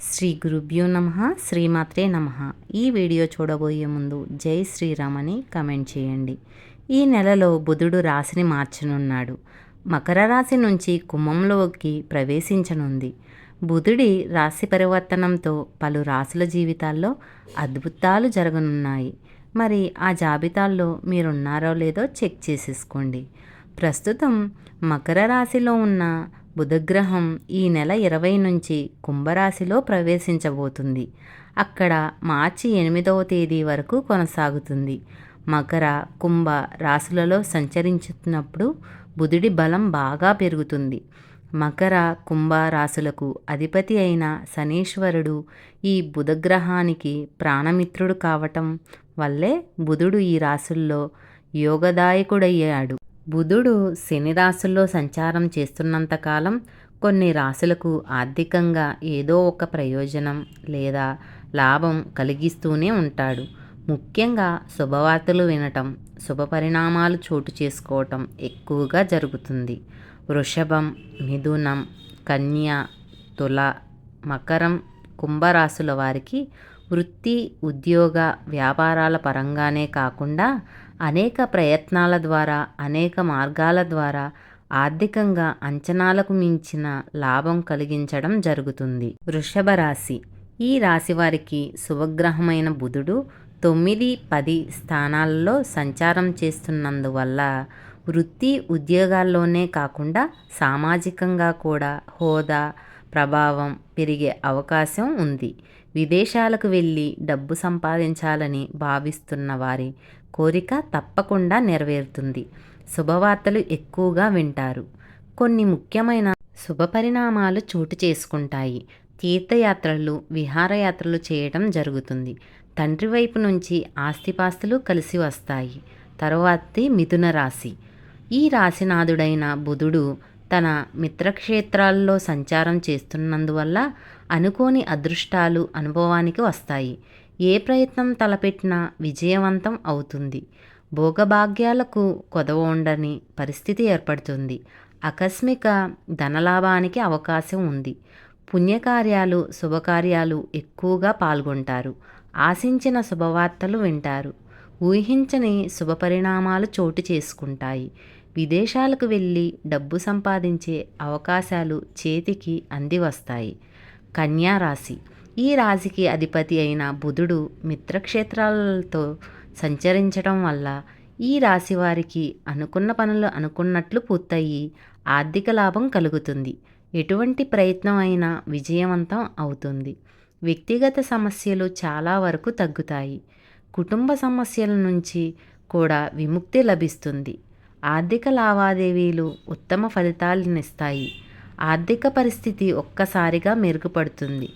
శ్రీ గురుభ్యో నమ శ్రీమాత్రే నమ. ఈ వీడియో చూడబోయే ముందు జై శ్రీరామ్ అని కమెంట్ చేయండి. ఈ నెలలో బుధుడు రాశిని మార్చనున్నాడు. మకర రాశి నుంచి కుంభంలోకి ప్రవేశించనుంది. బుధుడి రాశి పరివర్తనంతో పలు రాశుల జీవితాల్లో అద్భుతాలు జరగనున్నాయి. మరి ఆ జాబితాల్లో మీరున్నారో లేదో చెక్ చేసేసుకోండి. ప్రస్తుతం మకర రాశిలో ఉన్న బుధగ్రహం ఈ నెల ఇరవై నుంచి కుంభరాశిలో ప్రవేశించబోతుంది. అక్కడ మార్చి ఎనిమిదవ తేదీ వరకు కొనసాగుతుంది. మకర కుంభ రాశులలో సంచరించుతున్నప్పుడు బుధుడి బలం బాగా పెరుగుతుంది. మకర కుంభ రాశులకు అధిపతి అయిన శనీశ్వరుడు ఈ బుధగ్రహానికి ప్రాణమిత్రుడు కావటం వల్లే బుధుడు ఈ రాశుల్లో యోగదాయకుడయ్యాడు. బుధుడు శని రాశుల్లో సంచారం చేస్తున్నంతకాలం కొన్ని రాశులకు ఆర్థికంగా ఏదో ఒక ప్రయోజనం లేదా లాభం కలిగిస్తూనే ఉంటాడు. ముఖ్యంగా శుభవార్తలు వినటం శుభ పరిణామాలు చోటు చేసుకోవటం ఎక్కువగా జరుగుతుంది. వృషభం మిథునం కన్య తుల మకరం కుంభరాశుల వారికి వృత్తి ఉద్యోగ వ్యాపారాల పరంగానే కాకుండా అనేక ప్రయత్నాల ద్వారా అనేక మార్గాల ద్వారా ఆర్థికంగా అంచనాలకు మించిన లాభం కలిగించడం జరుగుతుంది. వృషభ రాశి. ఈ రాశి వారికి శుభగ్రహమైన బుధుడు తొమ్మిది పది స్థానాల్లో సంచారం చేస్తున్నందువల్ల వృత్తి ఉద్యోగాల్లోనే కాకుండా సామాజికంగా కూడా హోదా ప్రభావం పెరిగే అవకాశం ఉంది. విదేశాలకు వెళ్ళి డబ్బు సంపాదించాలని భావిస్తున్న వారి కోరిక తప్పకుండా నెరవేరుతుంది. శుభవార్తలు ఎక్కువగా వింటారు. కొన్ని ముఖ్యమైన శుభ పరిణామాలు చోటు చేసుకుంటాయి. తీర్థయాత్రలు విహారయాత్రలు చేయడం జరుగుతుంది. తండ్రి వైపు నుంచి ఆస్తిపాస్తులు కలిసి వస్తాయి. తరువాతి మిథున రాశి. ఈ రాశినాథుడైన బుధుడు తన మిత్రక్షేత్రాల్లో సంచారం చేస్తున్నందువల్ల అనుకోని అదృష్టాలు అనుభవానికి వస్తాయి. ఏ ప్రయత్నం తలపెట్టినా విజయవంతం అవుతుంది. భోగభాగ్యాలకు కొదవ ఉండని పరిస్థితి ఏర్పడుతుంది. ఆకస్మిక ధనలాభానికి అవకాశం ఉంది. పుణ్యకార్యాలు శుభకార్యాలు ఎక్కువగా పాల్గొంటారు. ఆశించిన శుభవార్తలు వింటారు. ఊహించని శుభపరిణామాలు చోటు చేసుకుంటాయి. విదేశాలకు వెళ్ళి డబ్బు సంపాదించే అవకాశాలు చేతికి అంది వస్తాయి. కన్యా రాశి ఈ రాశికి అధిపతి అయిన బుధుడు మిత్రక్షేత్రాలతో సంచరించడం వల్ల ఈ రాశి వారికి అనుకున్న పనులు అనుకున్నట్లు పూర్తయి ఆర్థిక లాభం కలుగుతుంది. ఎటువంటి ప్రయత్నం అయినా విజయవంతం అవుతుంది. వ్యక్తిగత సమస్యలు చాలా వరకు తగ్గుతాయి. కుటుంబ సమస్యల నుంచి కూడా విముక్తి లభిస్తుంది. ఆర్థిక లావాదేవీలు ఉత్తమ ఫలితాలనిస్తాయి ఆర్థిక పరిస్థితి ఒక్కసారిగా మెరుగుపడుతుంది.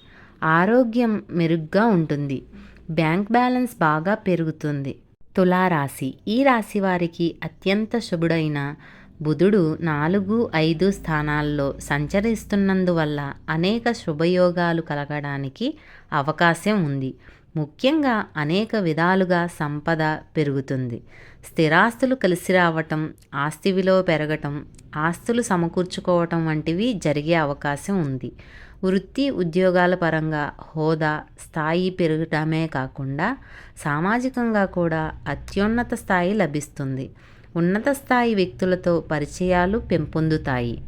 ఆరోగ్యం మెరుగ్గా ఉంటుంది. బ్యాంక్ బ్యాలెన్స్ బాగా పెరుగుతుంది. తులారాశి. ఈ రాశి వారికి అత్యంత శుభుడైన బుధుడు నాలుగు ఐదు స్థానాల్లో సంచరిస్తున్నందువల్ల అనేక శుభయోగాలు కలగడానికి అవకాశం ఉంది. ముఖ్యంగా అనేక విధాలుగా సంపద పెరుగుతుంది. స్థిరాస్తులు కలిసి రావటం ఆస్తి విలువ పెరగటం ఆస్తులు సమకూర్చుకోవటం వంటివి జరిగే అవకాశం ఉంది. వృత్తి ఉద్యోగాల పరంగా హోదా స్థాయి పెరగటమే కాకుండా సామాజికంగా కూడా అత్యున్నత స్థాయి లభిస్తుంది. ఉన్నత స్థాయి వ్యక్తులతో పరిచయాలు పెంపొందుతాయి.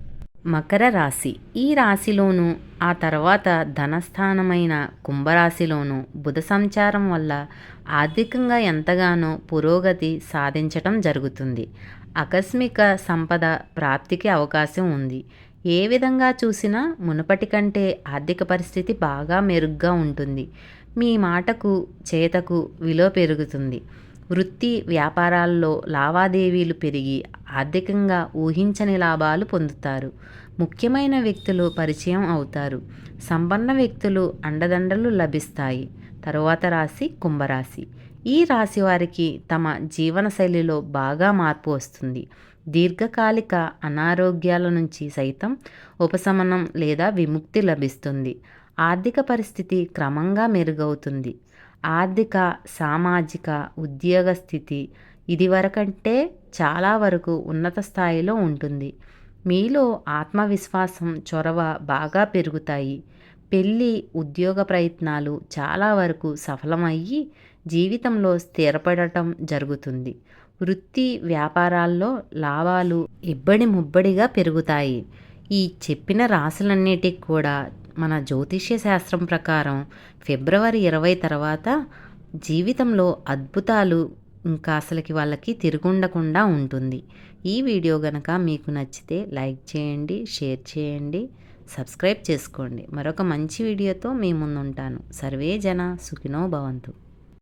మకర రాశి. ఈ రాశిలోనూ ఆ తర్వాత ధనస్థానమైన కుంభరాశిలోనూ బుధ సంచారం వల్ల ఆర్థికంగా ఎంతగానో పురోగతి సాధించటం జరుగుతుంది. ఆకస్మిక సంపద ప్రాప్తికి అవకాశం ఉంది. ఏ విధంగా చూసినా మునుపటి కంటే ఆర్థిక పరిస్థితి బాగా మెరుగ్గా ఉంటుంది. మీ మాటకు చేతకు విలువ పెరుగుతుంది. వృత్తి వ్యాపారాల్లో లావాదేవీలు పెరిగి ఆర్థికంగా ఊహించని లాభాలు పొందుతారు. ముఖ్యమైన వ్యక్తులు పరిచయం అవుతారు. సంపన్న వ్యక్తులు అండదండలు లభిస్తాయి. తరువాత రాశి కుంభరాశి. ఈ రాశి వారికి తమ జీవనశైలిలో బాగా మార్పు వస్తుంది. దీర్ఘకాలిక అనారోగ్యాల నుంచి సైతం ఉపశమనం లేదా విముక్తి లభిస్తుంది. ఆర్థిక పరిస్థితి క్రమంగా మెరుగవుతుంది. ఆర్థిక సామాజిక ఉద్యోగ స్థితి ఇదివరకంటే చాలా వరకు ఉన్నత స్థాయిలో ఉంటుంది. మీలో ఆత్మవిశ్వాసం చొరవ బాగా పెరుగుతాయి. పెళ్ళి ఉద్యోగ ప్రయత్నాలు చాలా వరకు సఫలమయ్యి జీవితంలో స్థిరపడటం జరుగుతుంది. వృత్తి వ్యాపారాల్లో లాభాలు ఇబ్బడి ముబ్బడిగా పెరుగుతాయి. ఈ చెప్పిన రాసులన్నిటికి కూడా మన జ్యోతిష్య శాస్త్రం ప్రకారం ఫిబ్రవరి ఇరవై తర్వాత జీవితంలో అద్భుతాలు ఇంకా అసలుకి వాళ్ళకి తిరుగుండకుండా ఉంటుంది. ఈ వీడియో గనక మీకు నచ్చితే లైక్ చేయండి షేర్ చేయండి సబ్స్క్రైబ్ చేసుకోండి. మరొక మంచి వీడియోతో మీ ముందుంటాను. సర్వే జన సుఖినో భవంతు.